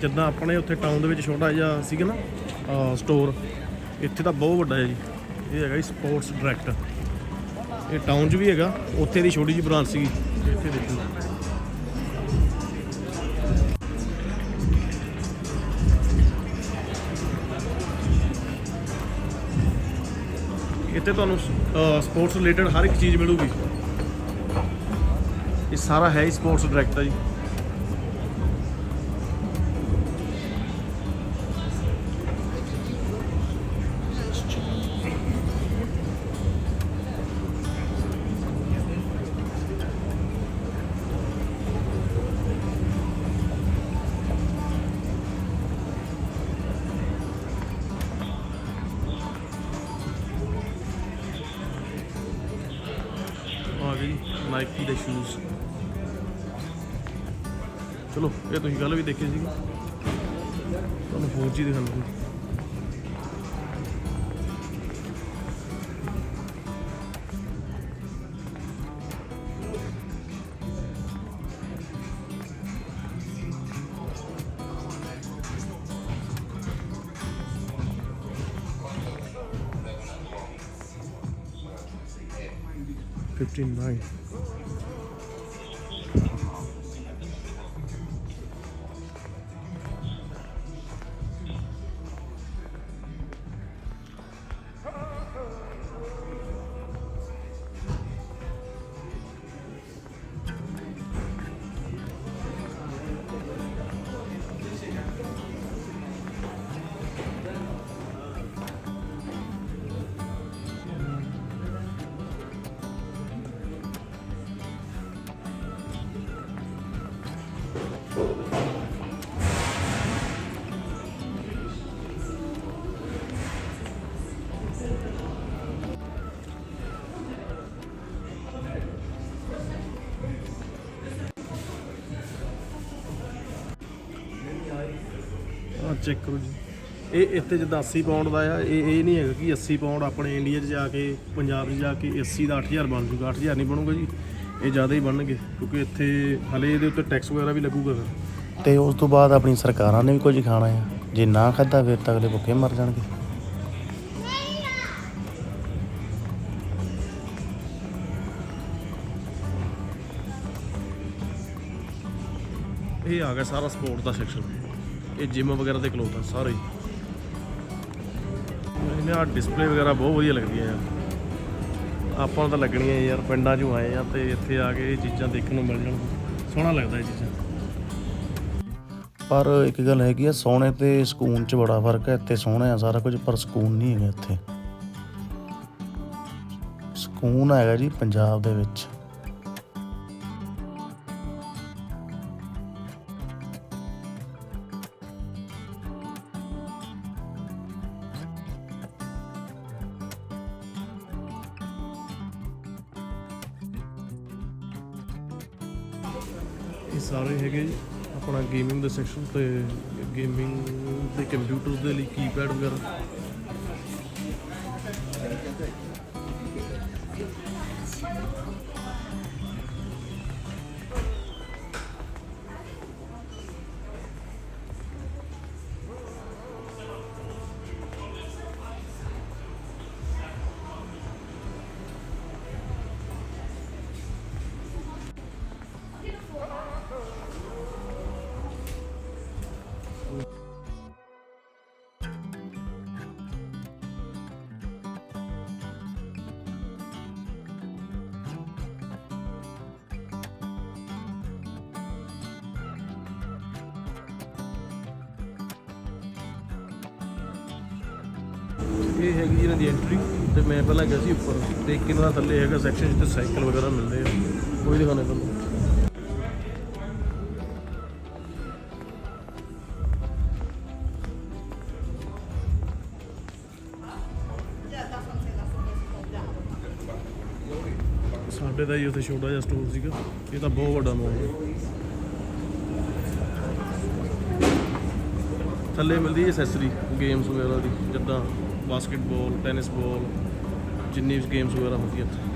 ਜਿੱਦਾਂ ਆਪਣੇ ਉੱਥੇ ਟਾਊਨ ਦੇ ਵਿੱਚ ਛੋਟਾ ਜਿਹਾ ਸੀਗਾ ਨਾ ਸਟੋਰ ਇੱਥੇ ਤਾਂ ਬਹੁਤ ਵੱਡਾ ਹੈ ਜੀ। ਇਹ ਹੈਗਾ ਜੀ ਸਪੋਰਟਸ ਡਾਇਰੈਕਟ ਇਹ ਟਾਊਨ 'ਚ ਵੀ ਹੈਗਾ, ਉੱਥੇ ਦੀ ਛੋਟੀ ਜਿਹੀ ਬ੍ਰਾਂਚ ਸੀਗੀ। ਇੱਥੇ ਦੇਖੋ। ਇੱਥੇ ਤੁਹਾਨੂੰ ਸਪੋਰਟਸ ਰਿਲੇਟਡ ਹਰ ਇੱਕ ਚੀਜ਼ ਮਿਲੂਗੀ। ਇਹ ਸਾਰਾ ਹੈ ਹੀ ਸਪੋਰਟਸ ਡਾਇਰੈਕਟ ਆ ਜੀ। ਗਈ ਨਾਈਕੀ ਦੇ ਸ਼ੂਜ਼ ਚਲੋ, ਇਹ ਤੁਸੀਂ ਕੱਲ ਵੀ ਦੇਖੇ ਸੀਗੇ। ਤੁਹਾਨੂੰ ਫੋਰ ਜੀ ਦਿਖਾਉਂਦਾ। 15 by ਚੈੱਕ ਕਰੋ ਜੀ। ਇਹ ਇੱਥੇ ਜਿੱਦਾਂ 80 ਪਾਉਂਡ ਦਾ ਆ। ਇਹ ਇਹ ਨਹੀਂ ਹੈਗਾ ਕਿ 80 ਪਾਉਂਡ ਆਪਣੇ ਇੰਡੀਆ 'ਚ ਜਾ ਕੇ ਪੰਜਾਬ 'ਚ ਜਾ ਕੇ 80 ਦਾ 8000 ਬਣ ਜੂਗਾ। 8000 ਨਹੀਂ ਬਣੂਗਾ ਜੀ। ਇਹ ਜ਼ਿਆਦਾ ਹੀ ਬਣਨਗੇ ਕਿਉਂਕਿ ਇੱਥੇ ਹਲੇ ਇਹਦੇ ਉੱਤੇ ਟੈਕਸ ਵਗੈਰਾ ਵੀ ਲੱਗੂਗਾ। ਫਿਰ ਤੇ ਉਸ ਤੋਂ ਬਾਅਦ ਆਪਣੀ ਸਰਕਾਰਾਂ ਨੇ ਵੀ ਕੁਝ ਖਾਣਾ ਆ। ਜੇ ਨਾ ਖਾਦਾ ਫਿਰ ਤਾਂ ਅਗਲੇ ਭੁੱਖੇ ਮਰ ਜਾਣਗੇ। ਇਹ ਆ ਗਿਆ ਸਾਰਾ ਸਪੋਰਟ ਦਾ ਸੈਕਸ਼ਨ ਇਹ ਜਿਮ ਵਗੈਰਾ ਦੇ ਕਲੋਥ ਆ ਸਾਰੇ ਇਹਨੇ ਆ ਡਿਸਪਲੇ ਵਗੈਰਾ ਬਹੁਤ ਵਧੀਆ ਲੱਗਦੀਆਂ ਯਾਰ ਆਪਾਂ ਨੂੰ ਤਾਂ ਲੱਗਣੀਆਂ ਯਾਰ, ਪਿੰਡਾਂ 'ਚੋਂ ਆਏ ਆ ਤੇ ਇੱਥੇ ਆ ਕੇ ਇਹ ਚੀਜ਼ਾਂ ਦੇਖਣ ਨੂੰ ਮਿਲ ਜਾਣ। ਸੋਹਣਾ ਲੱਗਦਾ ਇਹ ਚੀਜ਼ਾਂ। ਪਰ ਇੱਕ ਗੱਲ ਹੈਗੀ ਆ, ਸੋਹਣੇ ਤੇ ਸਕੂਨ 'ਚ ਬੜਾ ਫ਼ਰਕ ਹੈ ਇੱਥੇ ਸੋਹਣਾ ਆ ਸਾਰਾ ਕੁਝ, ਪਰ ਸਕੂਨ ਨਹੀਂ ਹੈਗਾ ਇੱਥੇ। ਸਕੂਨ ਹੈਗਾ ਜੀ ਪੰਜਾਬ ਦੇ ਵਿੱਚ। ਇਹ ਸਾਰੇ ਹੈਗੇ ਜੀ, ਆਪਣਾ ਗੇਮਿੰਗ ਦੇ ਸੈਕਸ਼ਨ ਤੇ ਗੇਮਿੰਗ ਦੇ ਕੰਪਿਊਟਰ ਦੇ ਲਈ ਕੀਪੈਡ ਵਗੈਰਾ। ਇਹ ਹੈਗੀ ਜੀ ਇਹਨਾਂ ਦੀ ਐਂਟਰੀ ਤੇ ਮੈਂ ਪਹਿਲਾਂ ਗਿਆ ਸੀ ਉੱਪਰ। ਤੇ ਇੱਕ ਇਹਨਾਂ ਦਾ ਥੱਲੇ ਹੈਗਾ ਸੈਕਸ਼ਨ ਜਿੱਥੇ ਸਾਈਕਲ ਵਗੈਰਾ ਮਿਲਦੇ ਆ। ਉਹ ਵੀ ਦਿਖਾਣੇ ਤੁਹਾਨੂੰ। ਸਾਡੇ ਦਾ ਹੀ ਉੱਥੇ ਛੋਟਾ ਜਿਹਾ ਸਟੋਰ ਸੀਗਾ। ਇਹ ਤਾਂ ਬਹੁਤ ਵੱਡਾ ਮੋਲ ਹੈ। ਥੱਲੇ ਮਿਲਦੀ ਹੈ ਐਸੈਸਰੀ ਗੇਮਸ ਵਗੈਰਾ ਦੀ, ਜਿੱਦਾਂ ਬਾਸਕਟਬਾਲ ਟੈਨਿਸ ਬਾਲ ਜਿੰਨੀ ਵੀ ਗੇਮਸ ਵਗੈਰਾ ਹੁੰਦੀਆਂ ਇੱਥੇ।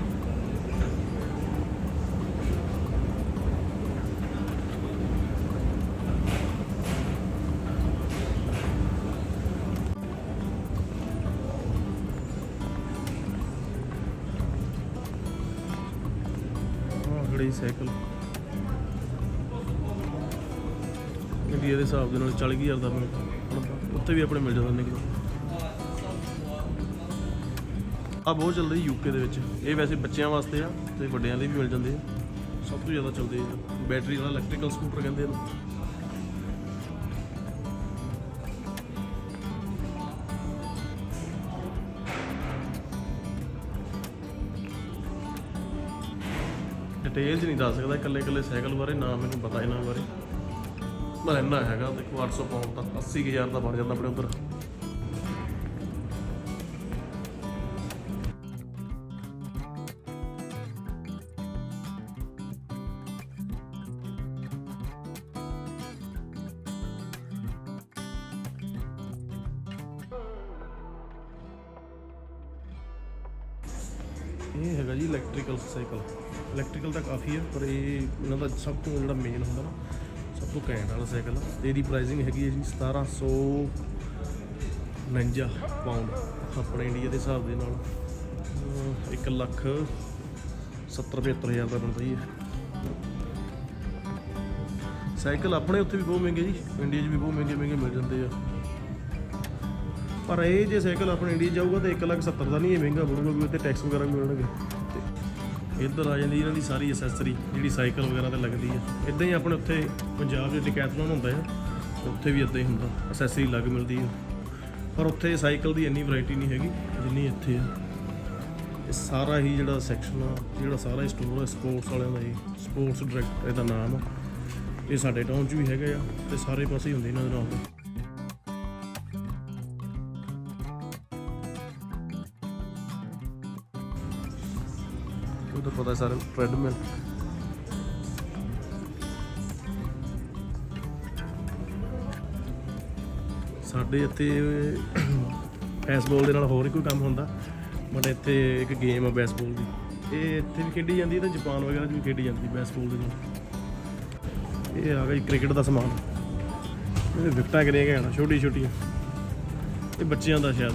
ਖੜੀ ਸਾਈਕਲ। ਇੰਡੀਆ ਦੇ ਹਿਸਾਬ ਦੇ ਨਾਲ 40000 ਦਾ ਮਿਲ ਉੱਥੇ ਵੀ ਆਪਣੇ ਮਿਲ ਜਾਂਦਾ ਨਿਕਲ ਆ ਬਹੁਤ ਚੱਲਦਾ ਯੂਕੇ ਦੇ ਵਿੱਚ। ਇਹ ਵੈਸੇ ਬੱਚਿਆਂ ਵਾਸਤੇ ਆ ਤੇ ਵੱਡਿਆਂ ਲਈ ਵੀ ਮਿਲ ਜਾਂਦੇ ਆ। ਸਭ ਤੋਂ ਜ਼ਿਆਦਾ ਚੱਲਦੇ ਆ। ਬੈਟਰੀ ਵਾਲਾ ਇਲੈਕਟ੍ਰੀਕਲ ਸਕੂਟਰ ਕਹਿੰਦੇ ਇਹਨੂੰ। ਡਿਟੇਲ ਚ ਨਹੀਂ ਦੱਸ ਸਕਦਾ, ਇਕੱਲੇ ਇਕੱਲੇ ਸਾਈਕਲ ਬਾਰੇ, ਨਾ ਮੈਨੂੰ ਪਤਾ ਇਹਨਾਂ ਬਾਰੇ। ਪਰ ਇੰਨਾ ਹੈਗਾ, ਦੇਖੋ 800 ਪਾਉਂਡ ਦਾ 80000 ਦਾ ਬਣ ਜਾਂਦਾ ਆਪਣੇ ਉੱਧਰ। ਇਹ ਹੈਗਾ ਜੀ ਇਲੈਕਟ੍ਰੀਕਲ ਸਾਈਕਲ ਇਲੈਕਟ੍ਰੀਕਲ ਤਾਂ ਕਾਫੀ ਹੈ, ਪਰ ਇਹ ਇਹਨਾਂ ਦਾ ਸਭ ਤੋਂ ਜਿਹੜਾ ਮੇਨ ਹੁੰਦਾ ਨਾ, ਸਭ ਤੋਂ ਘੈਂਟ ਵਾਲਾ ਸਾਈਕਲ ਆ। ਤੇ ਇਹਦੀ ਪ੍ਰਾਈਸਿੰਗ ਹੈਗੀ ਹੈ ਜੀ 1749 ਪਾਉਂਡ ਆਪਣੇ ਇੰਡੀਆ ਦੇ ਹਿਸਾਬ ਦੇ ਨਾਲ। 1 ਲੱਖ 70 ਹਜ਼ਾਰ ਦਾ ਬਣਦਾ ਜੀ ਸਾਈਕਲ ਆਪਣੇ ਉੱਥੇ ਵੀ ਬਹੁਤ ਮਹਿੰਗੇ ਜੀ ਇੰਡੀਆ 'ਚ ਵੀ ਬਹੁਤ ਮਹਿੰਗੇ ਮਹਿੰਗੇ ਮਿਲ ਜਾਂਦੇ ਆ। ਪਰ ਇਹ ਜੇ ਸਾਈਕਲ ਆਪਣੇ ਇੰਡੀਆ 'ਚ ਜਾਊਗਾ ਤਾਂ 1 ਲੱਖ 70 ਦਾ ਨਹੀਂ ਇਹ ਮਹਿੰਗਾ ਬਣੂਗਾ ਵੀ ਉੱਤੇ ਟੈਕਸ ਵਗੈਰਾ ਵੀ ਮਿਲਣਗੇ। ਤੇ ਇੱਧਰ ਆ ਜਾਂਦੀ ਇਹਨਾਂ ਦੀ ਸਾਰੀ ਐਸੈਸਰੀ ਜਿਹੜੀ ਸਾਈਕਲ ਵਗੈਰਾ ਤੇ ਲੱਗਦੀ ਆ। ਇਦਾਂ ਹੀ ਆਪਣੇ ਉੱਥੇ ਪੰਜਾਬ 'ਚ ਡਿਕੈਥਲਨ ਹੁੰਦਾ ਆ, ਉੱਥੇ ਵੀ ਇਦਾਂ ਹੀ ਹੁੰਦਾ ਐਸੈਸਰੀ ਲੱਗ ਮਿਲਦੀ ਆ। ਪਰ ਉੱਥੇ ਸਾਈਕਲ ਦੀ ਇੰਨੀ ਵੈਰਾਈਟੀ ਨਹੀਂ ਹੈਗੀ, ਜਿੰਨੀ ਇੱਥੇ ਆ। ਇਹ ਸਾਰਾ ਹੀ ਜਿਹੜਾ ਸੈਕਸ਼ਨ ਆ, ਜਿਹੜਾ ਸਾਰਾ ਸਟੋਰ ਆ ਸਪੋਰਟਸ ਵਾਲਿਆਂ ਦਾ ਹੀ ਸਪੋਰਟਸ ਡਾਇਰੈਕਟ ਇਹਦਾ ਨਾਮ ਆ। ਇਹ ਸਾਡੇ ਟਾਊਨ 'ਚ ਵੀ ਹੈਗਾ ਆ, ਤੇ ਸਾਰੇ ਪਾਸੇ ਹੁੰਦੇ ਇਹਨਾਂ ਦੇ ਨਾਲ ਉਹ ਤਾਂ ਪਤਾ ਟ੍ਰੈਡਮਿਲ ਸਾਡੇ ਇੱਥੇ ਬੈਸਬਾਲ ਦੇ ਨਾਲ ਹੋਰ ਹੀ ਕੋਈ ਕੰਮ ਹੁੰਦਾ ਬਟ ਇੱਥੇ ਇੱਕ ਗੇਮ ਆ ਬੈਸਬਾਲ ਦੀ। ਇਹ ਇੱਥੇ ਵੀ ਖੇਡੀ ਜਾਂਦੀ ਹੈ ਤੇ ਜਾਪਾਨ ਵਗੈਰਾ 'ਚ ਵੀ ਖੇਡੀ ਜਾਂਦੀ ਬੈਸਬਾਲ ਦੇ ਨਾਲ। ਇਹ ਆ ਗਈ ਕ੍ਰਿਕਟ ਦਾ ਸਮਾਨ। ਇਹ ਵਿਕਟਾਂ ਕਰੀਆਂ ਗਏ ਨਾ ਛੋਟੀ ਛੋਟੀਆਂ ਇਹ ਬੱਚਿਆਂ ਦਾ ਸ਼ਾਇਦ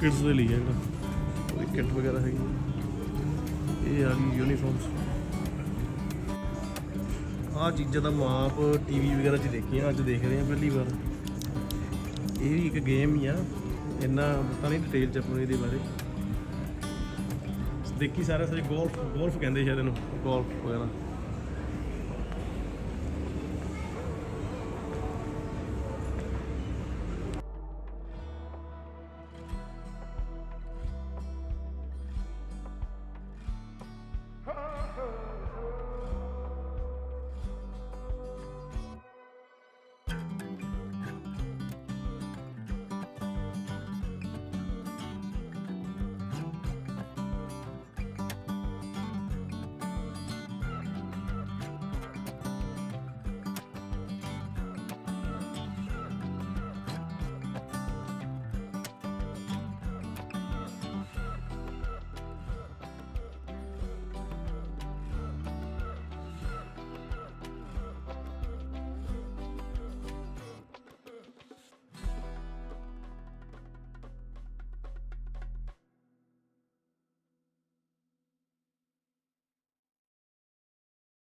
ਕਿਡਸ ਦੇ ਲਈ ਹੈਗਾ ਉਹਦੀ ਕਿੱਟ ਵਗੈਰਾ ਹੈਗੀ ਇਹ ਆ ਗਈ ਯੂਨੀਫਾਰਮਸ ਆਹ ਚੀਜ਼ਾਂ ਦਾ ਮਾਪ ਟੀਵੀ ਵਗੈਰਾ 'ਚ ਦੇਖੀਆਂ, ਅੱਜ ਦੇਖ ਰਹੇ ਹਾਂ ਪਹਿਲੀ ਵਾਰ। ਇਹ ਵੀ ਇੱਕ ਗੇਮ ਹੀ ਆ। ਇੰਨਾ ਪਤਾ ਨਹੀਂ ਡਿਟੇਲ ਚ ਆਪਾਂ ਇਹਦੇ ਬਾਰੇ। ਦੇਖੀ ਸਾਰੇ ਸਾਰੇ ਗੋਲਫ ਗੋਲਫ ਕਹਿੰਦੇ ਸ਼ਾਇਦ ਇਹਨੂੰ ਗੋਲਫ ਵਗੈਰਾ।